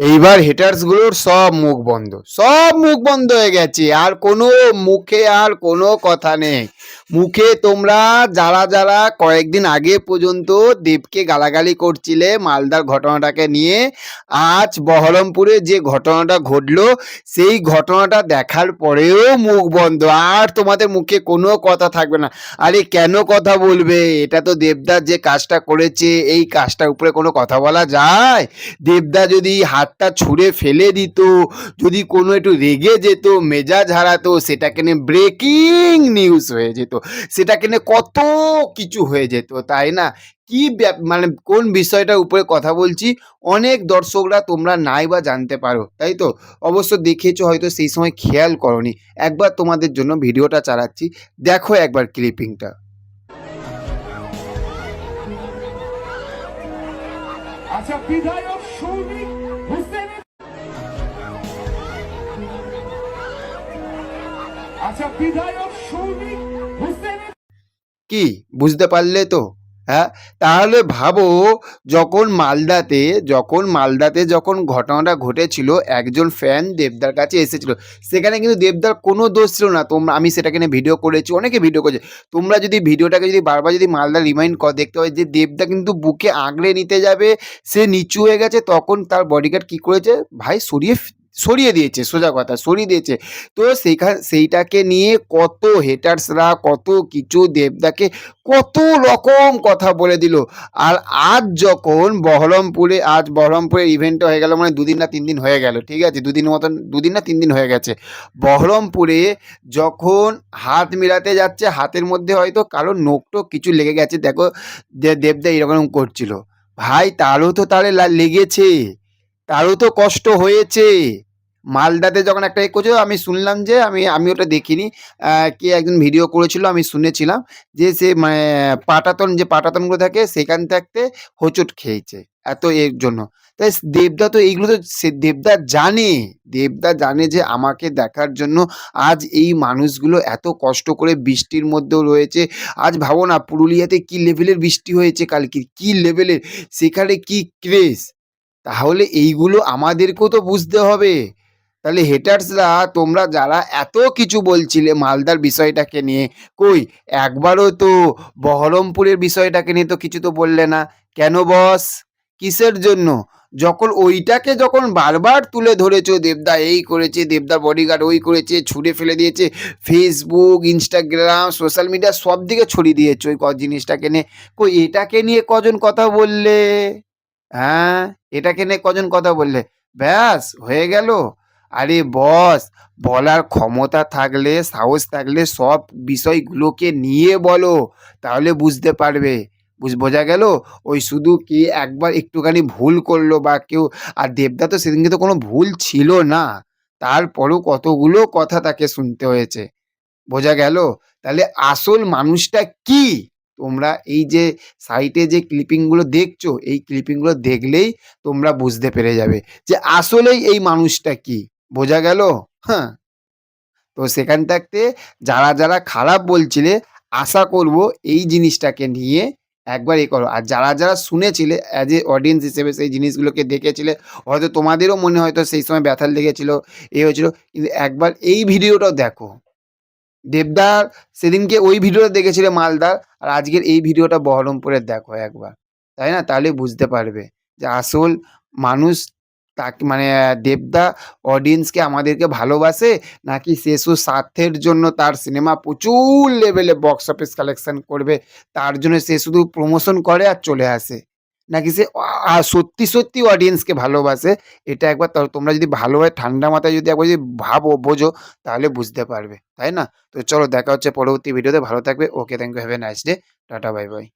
এইবার হেটার্সগুলোর সব মুখ বন্ধ। সব মুখ বন্ধ হয়ে গেছে, আর কোনো মুখে আর কোনো কথা নেই। মুখে তোমরা যারা যারা কয়েকদিন আগে পর্যন্ত দেবকে গালাগালি করছিলে মালদার ঘটনাটাকে নিয়ে, আজ বহরমপুরে যে ঘটনাটা ঘটলো, সেই ঘটনাটা দেখার পরেও মুখ বন্ধ, আর তোমাদের মুখে কোনো কথা থাকবে না। আরে কেন কথা বলবে? এটা তো দেবদার যে কাজটা করেছে, এই কাজটার উপরে কোনো কথা বলা যায়? দেবদা যদি হাতটা ছুঁড়ে ফেলে দিত। যদি কোনো একটু রেগে যেত, মেজাজ হারাতো, সেটাকে নিয়ে ব্রেকিং নিউজ হয়ে যেত। সেটাকে নিয়ে কত কিছু হয়ে যেত, তাই না? কি মানে কোন বিষয়টার উপরে কথা বলছি? অনেক দর্শকরা তোমরা নাই বা জানতে পারো, তাই তো? অবশ্য দেখেছ, হয়তো সেই সময় খেয়াল করনি। একবার তোমাদের জন্য ভিডিওটা চালাচ্ছি। দেখো একবার ক্লিপিংটা আচ্ছা বিধায়ক সৌমিক আচ্ছা বিধায়ক সৌমিক কি বুঝতে পারলে তো? হ্যাঁ? তাহলে ভাবো, যখন মালদাতে যখন মালদাতে যখন ঘটনাটা ঘটেছিল, একজন ফ্যান দেবদার কাছে এসেছিল। সেখানে কিন্তু দেবদার কোনো দোষ ছিল না। তোমরা আমি সেটাকে নিয়ে ভিডিও করেছি, অনেকে ভিডিও করেছে। তোমরা যদি ভিডিওটাকে যদি বারবার যদি মালদা রিমাইন্ড কর, দেখতে হয় যে দেবদা কিন্তু বুকে আগলে নিতে যাবে, সে নিচু হয়ে গেছে, তখন তার বডিগার্ড কী করেছে? ভাই, সরিয়ে সরিয়ে দিয়েছে, সোজা কথা, সরিয়ে দিয়েছে। তো সেইখান, সেইটাকে নিয়ে কত হেটার্সরা কত কিছু দেবদাকে কত রকম কথা বলে দিল। আর আজ যখন বহরমপুরে, আজ বহরমপুরে ইভেন্টটা হয়ে গেল মানে দুদিন না তিন দিন হয়ে গেল, ঠিক আছে? দুদিন মতন, দুদিন না তিন দিন হয়ে গেছে। বহরমপুরে যখন হাত মেলাতে যাচ্ছে, হাতের মধ্যে হয়তো কারও নোকটোক কিছু লেগে গেছে, দেখো দেবদা এরকম করছিল। ভাই, তারও তো তাহলে লেগেছে, তারও তো কষ্ট হয়েছে। মালদাতে যখন একটা করছিল, আমি শুনলাম যে, আমি আমি ওটা দেখিনি। কে একজন ভিডিও করেছিল, আমি শুনেছিলাম যে, সে মানে পাটাতন, যে পাটাতনগুলো থাকে, সেখান থাকতে হোঁচট খেয়েছে এত এর জন্য। তাই দেবদা তো এইগুলো তো সে দেবদা জানে। দেবদা জানে যে, আমাকে দেখার জন্য আজ এই মানুষগুলো এত কষ্ট করে বৃষ্টির মধ্যেও রয়েছে। আজ ভাবো না, পুরুলিয়াতে কি লেভেলের বৃষ্টি হয়েছে কালকে? কি লেভেলের সেখানে কি ক্রেজ তাহলে এইগুলো আমাদেরকেও তো বুঝতে হবে। তাহলে হেটার্সরা তোমরা যারা এত কিছু বলছিলে মালদার বিষয়টাকে নিয়ে, কই একবারও তো বহরমপুরের বিষয়টাকে নিয়ে তো কিছু তো বললে না, কেন বস কিসের জন্য? যখন ওইটাকে যখন বারবার তুলে ধরেছো, দেবদা এই করেছে, দেবদার বডিগার্ড ওই করেছে, ছুঁড়ে ফেলে দিয়েছে ফেসবুক ইনস্টাগ্রাম সোশ্যাল মিডিয়া সব দিকে ছড়িয়ে দিয়েছে ওই ক জিনিসটাকে নিয়ে, কই এটাকে নিয়ে কজন কথা বললে? হ্যাঁ এটাকে নিয়ে কজন কথা বললে? ব্যাস, হয়ে গেল। আরে বস, বলার ক্ষমতা থাকলে, সাহস থাকলে সব বিষয়গুলোকে নিয়ে বলো, তাহলে বুঝতে পারবে। বুঝ, বোঝা গেল? ওই শুধু কি একবার একটুখানি ভুল করল বা কেউ, আর দেবদা তো সেদিনকে তো কোনো ভুল ছিল না। তারপরেও কতগুলো কথা তাকে শুনতে হয়েছে। বোঝা গেল? তাহলে আসল মানুষটা কি? তোমরা এই যে সাইটে যে ক্লিপিংগুলো দেখছ, এই ক্লিপিংগুলো দেখলেই তোমরা বুঝতে পেরে যাবে যে আসলেই এই মানুষটা কি। বোঝা গেল? হ্যাঁ তো সেখান থাকতে যারা যারা খারাপ বলছিলে, আশা করব এই জিনিসটাকে নিয়ে একবার এ করো। আর যারা যারা শুনেছিলে অ্যাজ এ অডিয়েন্স হিসেবে সেই জিনিসগুলোকে দেখেছিলে, হয়তো তোমাদেরও মনে হয়তো সেই সময় ব্যথা লেগেছিল, এ হয়েছিল, কিন্তু একবার এই ভিডিওটাও দেখো। দেবদার সেদিনকে ওই ভিডিওটা দেখেছিলে মালদার, আর আজকের এই ভিডিওটা বহরমপুরের দেখো একবার। তাই না? তাহলে বুঝতে পারবে যে আসল মানুষ তাকে মানে দেবদা অডিয়েন্সকে আমাদেরকে ভালোবাসে? নাকি শুধু স্বার্থের জন্য তার সিনেমা প্রচুর লেভেলে বক্স অফিস কালেকশন করবে? তার জন্য সে শুধু প্রমোশন করে আর চলে আসে? নাকি সে সত্যি সত্যি অডিয়েন্সকে ভালোবাসে? এটা একবার তোমরা যদি ভালোভাবে ঠান্ডা মাথায় যদি একবার যদি ভাবো বোঝো, তাহলে বুঝতে পারবে। তাই না? তো চলো দেখা হচ্ছে পরবর্তী ভিডিওতে ভালো থাকবে। Okay thank you have a nice day tata bye bye